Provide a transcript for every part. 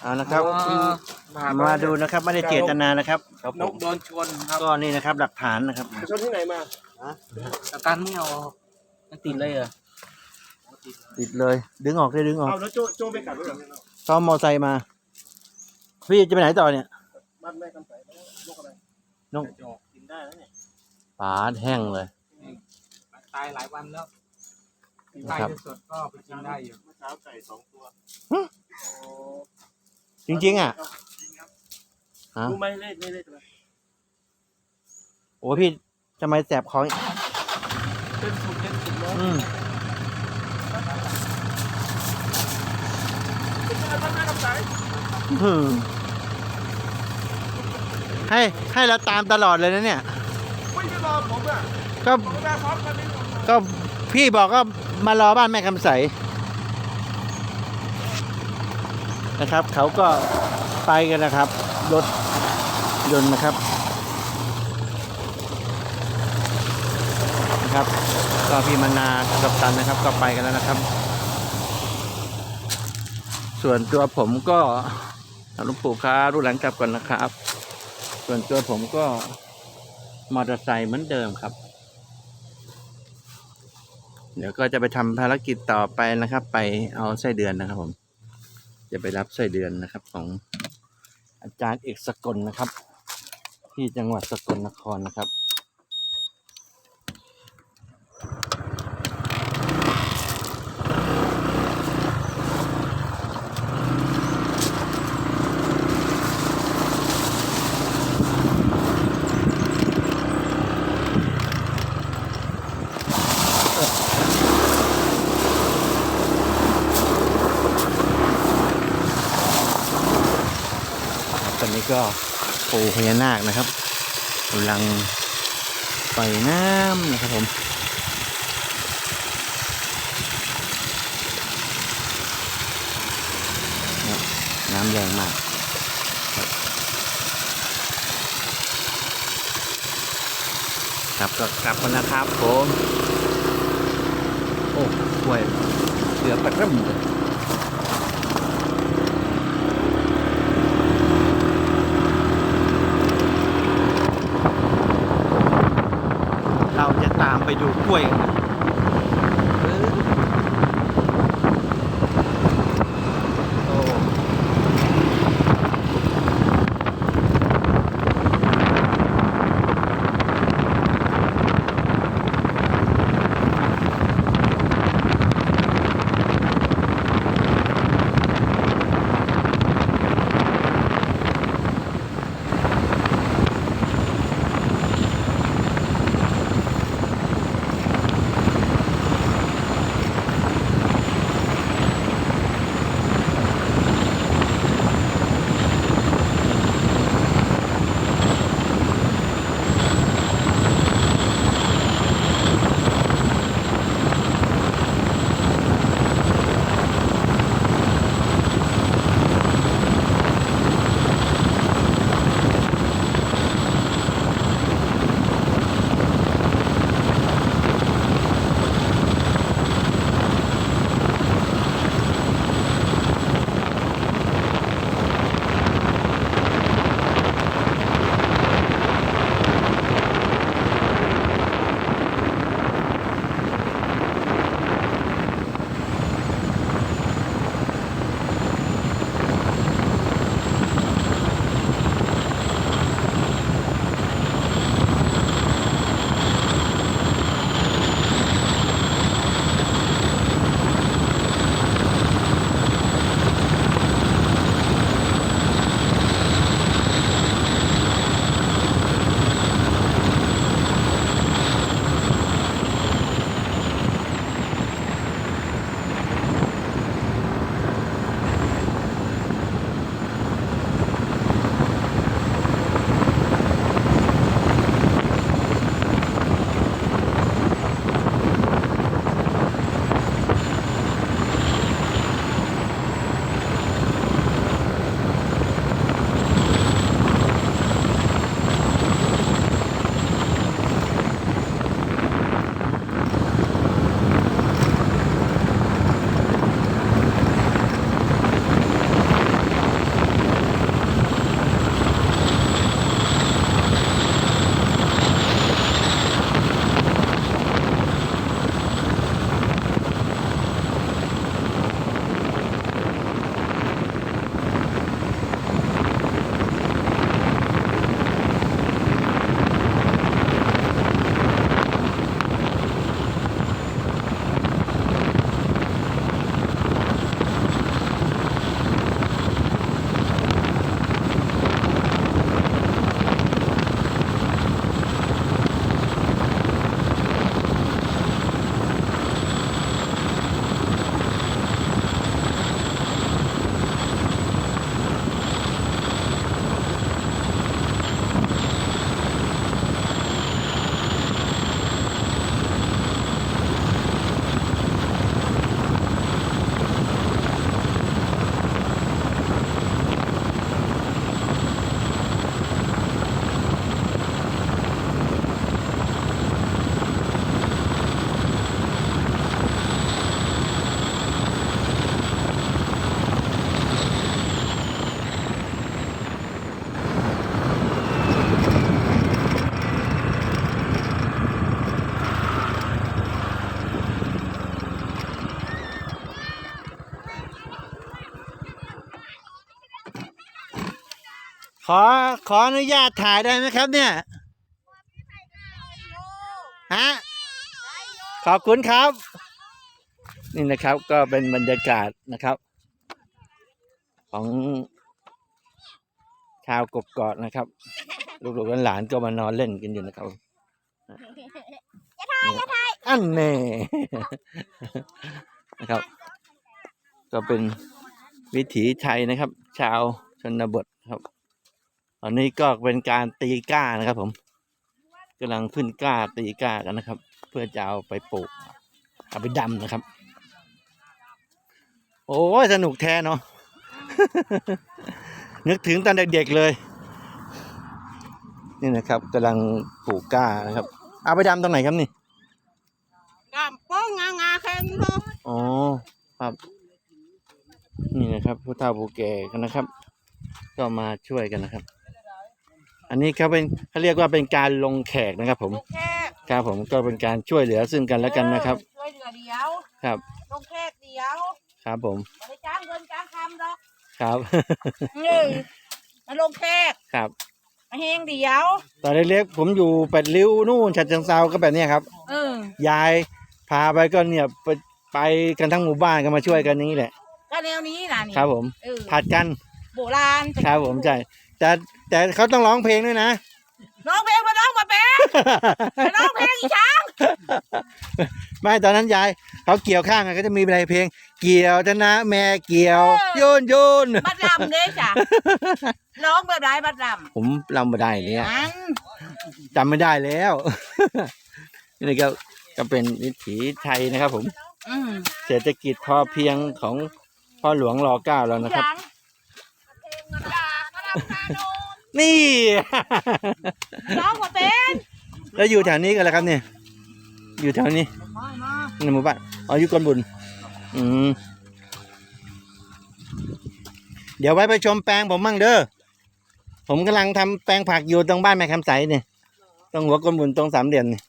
เอานะครับอ๋อมาดูนะครับ ไม่ได้เจตนานะครับนกโดนชนครับก็นี่นะครับ หลักฐานนะครับ ชนที่ไหนมาแต่การไม่เอาออกมันติดเลยเหรอติดเลย ดึงออกได้ดึงออกเอาแล้วโจโจไปกัดด้วยเหรอซ้อมมอไซค์มา พี่จะไปไหนต่อเนี่ยบ้านแม่กำใสแล้วนกอะไรนกจอกกินได้แล้วเนี่ยปาดแห้งเลย ตายหลายวันแล้วครัตายบสดๆก็ไปกินได้อยู่เมื่อเช้าไก่สองตัวฮะโอ้ จริง ๆ อะจริงครับฮะรู้ไหมเลขไม่เลขอะไรโอ้พี่ทำไมแสบคอเป็นสุดเป็นสุดแล้วอืมบ้านแม่กำใสอืมให้ให้เราตามตลอดเลยนะเนี่ย ไม่ได้รอผมอะก็ ผมมาพร้อมกันนี่ผมก็พี่บอกก็มารอบ้านแม่คำใส นะครับ เขาก็ไปกันนะครับ รถยนต์นะครับนะครับก็พี่มนากับตันนะครับ ก็ไปกันแล้วนะครับ ส่วนตัวผมก็หลวงปู่ครับรู้หลังกลับก่อนนะครับ ส่วนตัวผมก็มอเตอร์ไซค์เหมือนเดิมครับ เดี๋ยวก็จะไปทำภารกิจต่อไปนะครับ ไปเอาไส้เดือนนะครับผม จะไปรับไส้เดือนนะครับของอาจารย์เอกสกลนะครับ ที่จังหวัดสกลนครนะครับ ก็ปูพญานาคนะครับกำลังปล่อยน้ำนะครับผมน้ำแรงมากครับกับก็กลับกันนะครับผม โอ้ป่วยเสือปัดร่ำเลย จะตา อขออนุญาตถ่ายได้ไหมครับเนี่ยฮะขอบคุณครับ นี่นะครับก็เป็นบรรยากาศนะครับ ของชาวกบกอดนะครับ ลูกๆหลานๆก็มานอนเล่นกันอยู่นะครับอันแน่นะครับ ก็เป็นวิถีไทยนะครับ ชาวชนบทครับต อนนี้ก็เป็นการตีก้านะครับ ผมกำลังขึ้นก้าตีก้ากันนะครับ เพื่อจะเอาไปปลูกเอาไปดำนะครับ โอ้ยสนุกแท้เนาะนึกถึงตอนเด็กๆเลย นี่นะครับกำลังปลูกก้านะครับ เอาไปดำตรงไหนครับนี่กำป้องงางาแข็งเนาะอ๋อครับ นี่นะครับผู้เฒ่าผู้แก่กันนะครับ ก็มาช่วยกันนะครับ อันนี้เขาเป็นเขาเรียกว่าเป็นการลงแขกนะครับ ผมลงแค่ครับผมก็เป็นการช่วยเหลือซึ่งกันและกันนะครับ ช่วยเหลือเดียวครับ ลงแค่เดียวครับผม ไม่ได้จ้างเงินจ้างคำดอกครับ หนึ่งมาลงแค่ครับ มาเฮงเดียวตอนเล็กๆผมอยู่แปดริ้วนู่นฉะเชิงเซาก็แบบเนี้ยครับ เออยายพาไปก็เนี่ยไปไปกันทั้งหมู่บ้านก็มาช่วยกันอย่างนี้แหละ ก็แนวนี้นะนี่ครับผม เออผัดกันโบราณครับผมใช่ แต่แต่เขาต้องร้องเพลงด้วยนะ ร้องเพลงมาร้องมาเป็นมาร้องเพลงอีช้างไม่ตอนนั้นยายเขาเกี่ยวข้างอะก็จะมีเพลง เกี่ยวชนะแม่เกี่ยวโยนโยนบัดลำเด้จ้ะร้องแบบไรบัดลผมรำไม่ได้ำเนี่ยอันจำไม่ได้แล้วนี่ก็ก็เป็นวิถีไทยนะครับผมอืมเศรษฐกิจพอเพียงของพ่อหลวงรอเก้าแล้วนะครับช้าง นี่ ร้องมาเป็นแล้วอยู่แถวนี้กันแล้วครับเนี่ย อยู่แถวนี้ในหมู่บ้านอ๋ออยู่กอนบุญอืมเดี๋ยวไว้ไปชมแปลงผมมั่งเด้อ ผมกำลังทำแปลงผักอยู่ตรงบ้านแม่คำใสเนี่ย ตรงหัวกอนบุญตรงสามเหลี่ยมนี่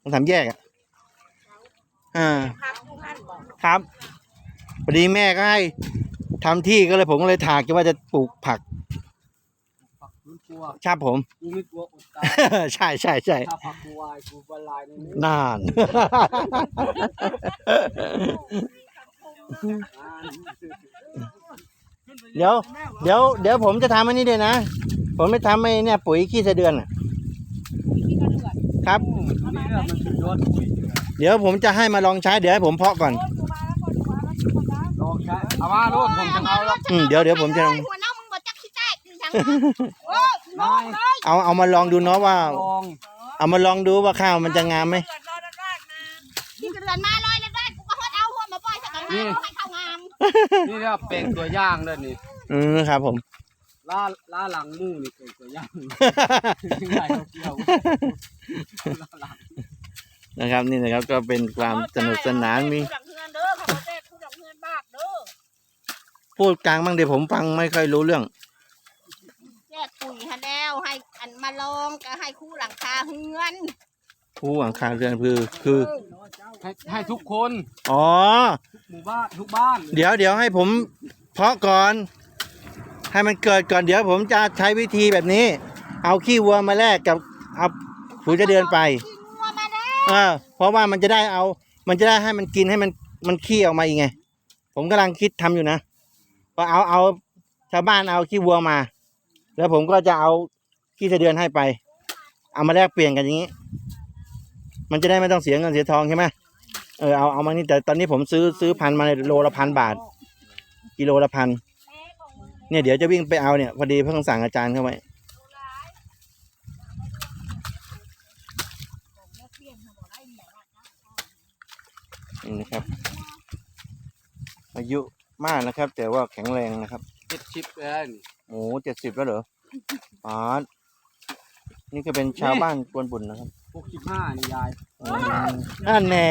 ตรงสามแยกอะ อ่าพักทุกท่านบอกครับพอดีแม่ก็ให้ทำที่ก็เลยผมก็เลยถากจะว่าจะปลูกผักมึงก ลัวชอบผม กูไม่กลัวอดตายใช่ใช่ใช่ถ้าผักกูวายกูบรรลายในนี้นาน เดี๋ยว เดี๋ยว เดี๋ยวผมจะทำอันนี้ด้วยนะ ผมไม่ทำไอ้เนี่ยปุ๋ยขี้ไส้เดือนน่ะครับ ตัวนี้เนี่ยมันสุดยอดปุ๋ยเดี๋ยวผมจะให้มาลองใช้ เดี๋ยวให้ผมเพาะก่อน ลองใช้เอามาลูกผมจะเอาแล้วอืมเดี๋ยวเดี๋ยวผมจะลอง หัวน้องมึงบอกจักขี้แตกจริงจัง นายเอาเอามาลองดูเนาะว่า ลองเอามาลองดูว่าข้าวมันจะงามไหมที่เดือนมาลอยแล้วได้กูก็ฮอดเอาหัวมาปล่อยสักกันมาให้เข้างามนี่เนี่ยเป็นตัวอย่างเลยนี่อืมครับผม ล่าล่าหลังมู่นี่เป็นตัวอย่างง่ายเกี่ยวล่าหลังนะครับนี่นะครับก็เป็นความสนุกสนานมีผู้หลังเฮือนเด้อเขาบอกแจ้ผู้หลังเฮือนบากเด้อพูดกลางบ้างเดี๋ยวผมฟังไม่ค่อยรู้เรื่องแจกปุ๋ยฮะแล้วให้ อันมาลองก็ให้คู่หลังคาเฮือนผู้หวังคาเรือนคือคือ ให้ให้ทุกคนอ๋อ หมู่บ้านทุกบ้านเดี๋ยวเดี๋ยวให้ผมเพาะก่อน ให้มันเกิดก่อนเดี๋ยวผมจะใช้วิธีแบบนี้ เอาขี้วัวมาแลกกับเอาผูจะเดินไปขี้งัวมาเด้อเออเพราะว่ามันจะได้เอา มันจะได้ให้มันกินให้มันมันขี้ออกมาอีกไง ผมกำลังคิดทำอยู่นะก็เอาเอาชาวบ้านเอาขี้วัวมา แล้วผมก็จะเอา ขี้ไส้เดือนให้ไป เอามาแลกเปลี่ยนกันอย่างนี้ มันจะได้ไม่ต้องเสียเงินเสียทองใช่ไหมเออเอาเอามานี่แต่ตอนนี้ผมซื้อซื้อพันธุ์มาในโลละพันบาท กิโลละพันเนี่ยเดี๋ยวจะวิ่งไปเอาเนี่ยพอดีเพิ่งสั่งอาจารย์เข้าไว้นี่นะครับ อายุมากนะครับ แต่ว่าแข็งแรงนะครับเจ็ดชิปเลยนี่โอ้เจ็ดสิบแล้วเหรออ๋อ นี่ก็เป็นชาวบ้านกวนบุญนะครับหกสิบห้านี่ยายอืมนั่นแน่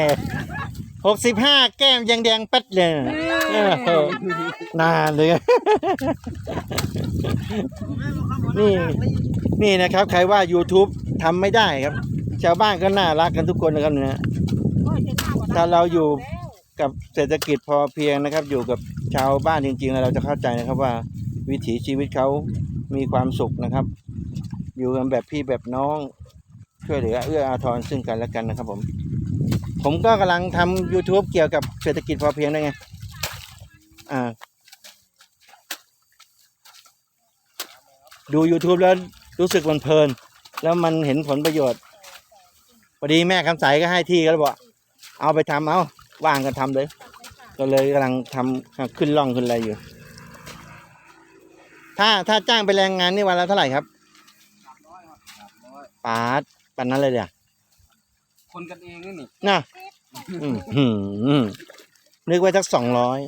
หกสิบห้าแก้มยังแดงแป๊ดเลยเออนานเลย นี่ นี่นะครับ ใครว่า YouTube ทำไม่ได้ครับ ชาวบ้านก็น่ารักกันทุกคนนะครับเนี่ย ถ้าเราอยู่ กับเศรษฐกิจพอเพียงนะครับ อยู่กับชาวบ้านจริงๆแล้วเราจะเข้าใจนะครับว่า วิถีชีวิตเขามีความสุขนะครับ อยู่กันแบบพี่แบบน้อง ช่วยเหลือเอื้ออาทรซึ่งกันและกันนะครับผม ผมก็กำลังทำ YouTube เกี่ยวกับเศรษฐกิจพอเพียงได้ไง อ่า ดู YouTube แล้วรู้สึกมันเพลิน แล้วมันเห็นผลประโยชน์พอดีแม่คำใสก็ให้ที่ก็เลยบอกเอาไปทำเอาว่างกันทำเลย ก็เลยกำลังทำขึ้นล่องขึ้นอะไรอยู่ ถ้าถ้าจ้างไปแรงงานนี่วันละเท่าไหร่ครับ สามร้อยครับสามร้อย ปาดปันนั้นเลยเดี๋ยวคนกันเองนี่นี่น่ะอืมอืมอืมนึกไว้สักสองร้อย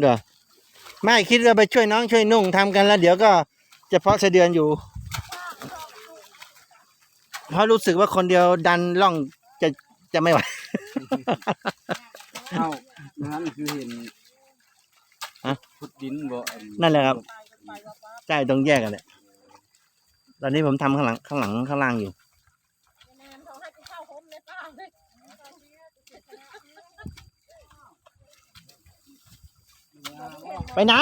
เดี๋ยวไม่คิดว่าไปช่วยน้องช่วยนุ่งทำกันแล้ว เดี๋ยวก็จะเพาะเสะเดือนอยู่ เพราะรู้สึกว่าคนเดียวดันล่องจะจะไม่ไหวเอ้านั้นคือเห็นฮะพุดดินบ่อันั่นแหละครับใช่ต้องแยกกันเลย ตอนนี้ผมทำข้างหลังข้างหลังข้างล่างอยู่ไปไหน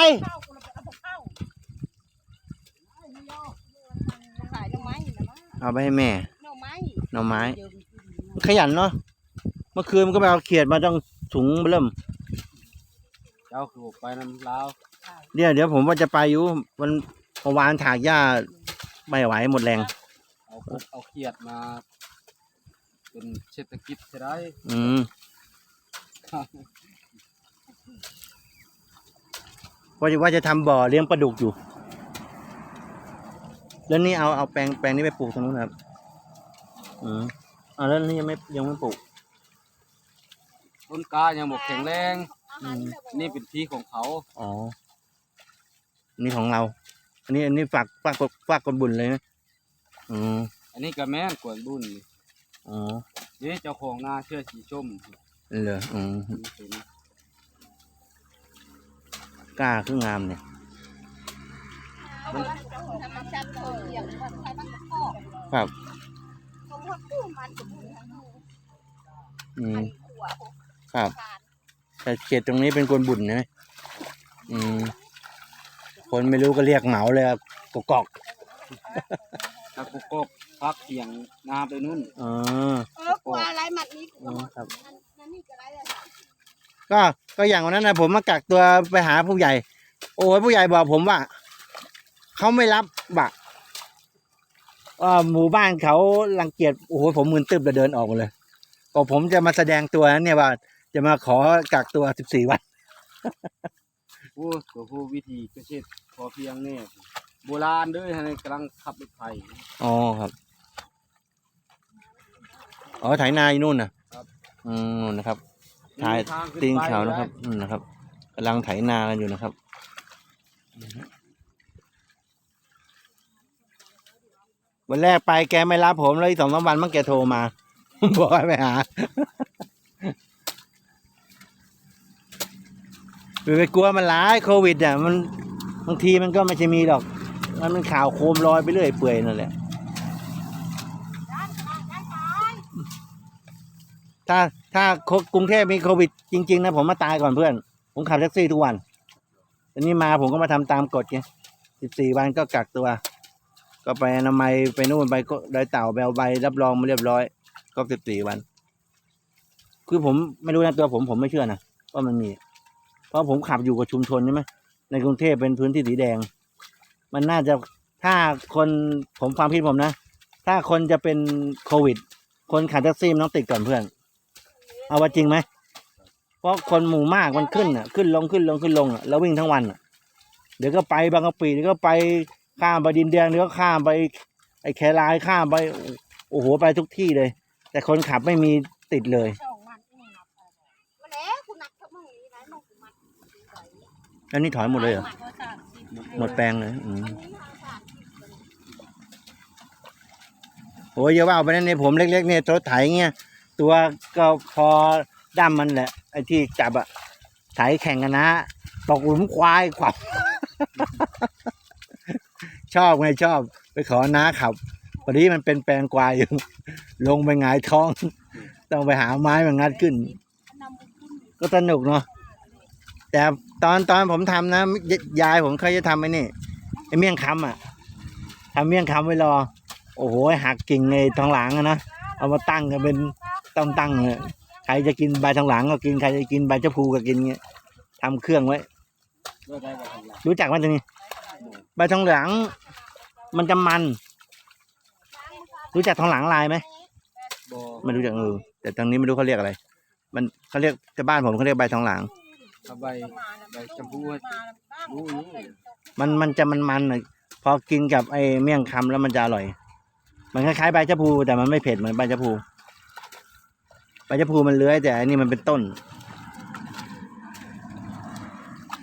ขายหน่อไม้นี่นะมั้งเอาไปให้แม่หน่อไม้หน่อไม้ ขยันเนาะ เมื่อคืนมันก็ไปเอาเขียดมาต้องถุงเริ่มเจ้าคือไปนำลาวเดี๋ยวเดี๋ยวผมว่าจะไปอยู่ มันเมื่อวานถากหญ้า ไม่ไหวหมดแรง เอากบเอาเขียดมา เป็นเศรษฐกิจใช่ได้อืมว่าจะว่าจะทำบ่อเลี้ยงปลาดุกอยู่ แล้วนี่เอาเอาแปลงแปลงนี้ไปปลูกตรงนู้นครับ อืมอ่าแล้วนี่ยังไม่ยังไม่ปลูก ต้นกายังบอกแข็งแรงอืมนี่เป็นที่ของเขา อ๋อ นี่ของเรา อันนี้อันนี้ฝากฝากฝากคนบุญเลยนะอืมอันนี้ก็แม่นกวนบุญนี่อ๋อนี่เจ้าของนาเชื่อสีชมเหรออืมนี่เป็นกล้าคืองามเนี่ยมันธรรมชาติเขาเลี้ยงมันใครมันก็พอกครับเขาว่ากู้มันกับมือทั้งมืออืมไอ้ขัวพวกครับทานแต่เขตตรงนี้เป็นคนบุญนะอืม คนไม่รู้ก็เรียกเหมาเลยครับกกอกตะกุกกพักเสียงนาไปนู่นอ๋อ เออกลัวอะไรมัดนี้กูอ๋อก็ครับ นั่นนั่นนี่ก็ไรเลยก็ก็อย่างวันนั้นนะผมมากักตัวไปหาผู้ใหญ่ โอ้ยผู้ใหญ่บอกผมว่าเขาไม่รับบะว่าหมู่บ้านเขารังเกียจโอ้โหผมมืนตึบเลยเดินออกมาเลยก็ผมจะมาแสดงตัวนั้นเนี่ยว่า จะมาขอกักตัวสิบสี่วัน ผู้ตัวผู้วิธีเกษตรพอเพียงเนี่ยโบราณเด้วยฮะนี่กำลังขับรถไฟ อ๋อครับ อ๋อไถนาอยู่นู่นนะครับ อืมนู่นนะครับ ถ่ายมีทางขึ้นตีนไปเขานะครับอืมนะครับกำลังไถนากันอยู่นะครับวันแรกไปแกไม่รับผมแล้วอีกสองสามวันมันแกโทรมา บอกให้ไปหา ไปไปกลัวมันร้ายโควิดอะมันบางทีมันก็ไม่ใช่มีหรอก มันเป็นข่าวโคมลอยไปเรื่อยเปื่อยนั่นแหละถ้าถ้ากรุงเทพมีโควิด จริง ๆ นะ ผมมาตายก่อนเพื่อน ผมขับแท็กซี่ทุกวันอันนี้มาผมก็มาทำตามกฎไงสิบสี่วันก็กักตัว ก็ไปอนามัยไปนู่นไปก็ได้เต่าไปเอาใบรับรองมาเรียบร้อยก็สิบสี่วัน คือผมไม่รู้นะตัวผมผมไม่เชื่อนะว่ามันมี เพราะผมขับอยู่กับชุมชนใช่ไหมในกรุงเทพเป็นพื้นที่สีแดง มันน่าจะถ้าคนผมฟังพี่ผมนะ ถ้าคนจะเป็นโควิด คนขับแท็กซี่มันต้องติดก่อนเพื่อน เอาว่าจริงไหมเพราะคนหมู่มากมันขึ้นอะขึ้นลงขึ้นลงขึ้นลงอะแล้ววิ่งทั้งวันอะ เดี๋ยวก็ไปบางกะปิเดี๋ยวก็ไปข้ามไปดินแดงเดี๋ยวก็ข้ามไปไอ้แครายข้ามไปโอ้โหไปทุกที่เลย แต่คนขับไม่มีติดเลย สองวันเองนับไปมาแล้วคุณนับเท่ามึงนี้นะมึงกูมัด อันนี้ถอยหมดเลยเหรอ หมดแปลงเลยอืมอันนี้ทางขาดโอ้ยอย่าว่าไปนั่นเนี่ยผมเล็กๆเนี่ยรถไถเงี้ยตัวก็พอดั้มมันแหละ ไอ้ที่จับอะไถแข่งกันนะตกหลุมควายขวับ ชอบไงชอบ ไปขอน้าขับพอดีมันเป็นแปลงกวายอยู่ ลงไปหงายท้อง ต้องไปหาไม้มางัดขึ้น ก็สนุกเนาะ แต่ตอนตอนผมทำนะยายผมเคยจะทำไอ้นี่ไอ้เมี่ยงคำอะทำเมี่ยงคำไว้รอ โอ้โหหักกิ่งไอ้ทองหลางอะนะเอามาตั้งกันเป็นต้องตั้งเลยใครจะกินใบทองหลางก็กินใครจะกินใบเจ้าพูก็กินเงี้ยทำเครื่องไว้ รู้จักไหมตรงนี้ใบทองหลางมันจะมัน รู้จักทองหลางลายไหมไม่รู้จักเออแต่ทางนี้ไม่รู้เขาเรียกอะไร มันเขาเรียกแต่บ้านผมเขาเรียกใบทองหลาง เอาใบใบชมพูรู้นี่มันมันจะมันมันๆหน่อยพอกินกับไอ้เมี่ยงคำแล้วมันจะอร่อย มันคล้ายๆใบชะพูแต่มันไม่เผ็ดเหมือนใบชะพูใบชะพูมันเลื้อยแต่อันนี้มันเป็นต้น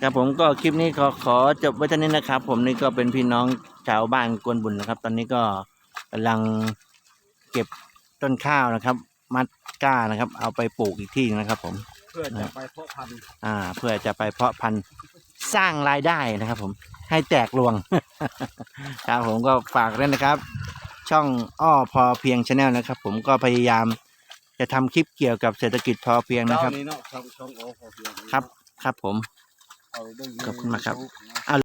ครับผมก็คลิปนี้ขอขอจบไว้เท่านี้นะครับ ผมนี่ก็เป็นพี่น้องชาวบ้านกวนบุญนะครับ ตอนนี้ก็กำลังเก็บต้นข้าวนะครับ มัดก้านะครับ เอาไปปลูกอีกที่หนึ่งนะครับผม เพื่อจะไปเพาะพันธุ์อ่า เพื่อจะไปเพาะพันธุ์สร้างรายได้นะครับผมให้แตกลวง ครับผมก็ฝากด้วยนะครับ ช่องอ้อพอเพียงชาแนลนะครับ ผมก็พยายามจะทำคลิปเกี่ยวกับเศรษฐกิจพอเพียงนะครับเจ้านี่เนาะช่องช่องโอพอเพียงครับ ครับผม เอาเงขอบคุณมากครับ YouTube นะ